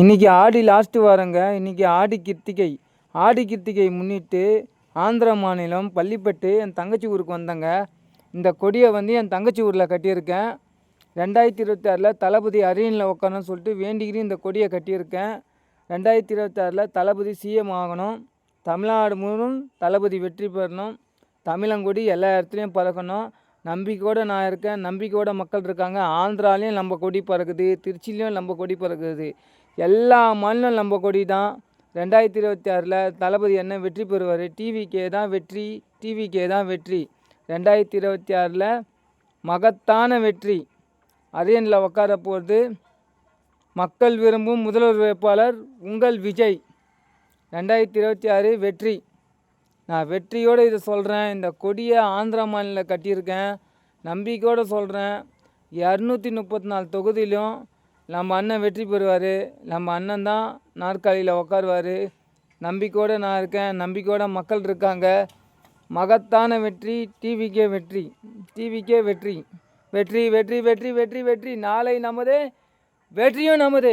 இன்றைக்கி ஆடி லாஸ்ட்டு வாரங்க. இன்றைக்கி ஆடி கிருத்திகை ஆடி கிருத்திகை முன்னிட்டு ஆந்திர மாநிலம் பள்ளிப்பட்டு என் தங்கச்சி ஊருக்கு வந்தேங்க. இந்த கொடியை வந்து என் தங்கச்சி ஊரில் கட்டியிருக்கேன். ரெண்டாயிரத்தி இருபத்தி ஆறில் தளபதி அரியணில் உட்காரணும்னு சொல்லிட்டு வேண்டிக்கிட்டு இந்த கொடியை கட்டியிருக்கேன். ரெண்டாயிரத்தி இருபத்தாறில் தளபதி சிஎம் ஆகணும். தமிழ்நாடு முழுவதும் தளபதி வெற்றி பெறணும். தமிழங்கொடி எல்லா இடத்துலையும் பறக்கணும். நம்பிக்கையோடு நான் இருக்கேன். நம்பிக்கையோட மக்கள் இருக்காங்க. ஆந்திராலையும் நம்ம கொடி பறக்குது. திருச்சிலையும் நம்ம கொடி பறக்குது. எல்லா மாநிலம் நம்ம கொடி தான். ரெண்டாயிரத்தி இருபத்தி ஆறில் தளபதி என்ன வெற்றி பெறுவார்? டிவிகே தான் வெற்றி. டிவிகே தான் வெற்றி. ரெண்டாயிரத்தி இருபத்தி ஆறில் மகத்தான வெற்றி. அரியணில் உட்கார போகிறது மக்கள் விரும்பும் முதல்வர் வேட்பாளர் உங்கள் விஜய். ரெண்டாயிரத்தி இருபத்தி ஆறு வெற்றி. நான் வெற்றியோடு இதை சொல்கிறேன் இந்த கொடியை ஆந்திரா மாநில கட்டியிருக்கேன். நம்பிக்கையோடு சொல்கிறேன் இரநூத்தி முப்பத்தி நாலு தொகுதியிலும் நம்ம அண்ணன் வெற்றி பெறுவார். நம்ம அண்ணன் தான் நாற்காலியில் உட்காருவார் நம்பிக்கையோடு நான் இருக்கேன். நம்பிக்கையோட மக்கள் இருக்காங்க. மகத்தான வெற்றி டிவிக்கே வெற்றி. டிவிக்கே வெற்றி. வெற்றி வெற்றி வெற்றி வெற்றி வெற்றி. நாளை நமதே. வெற்றியும் நமதே.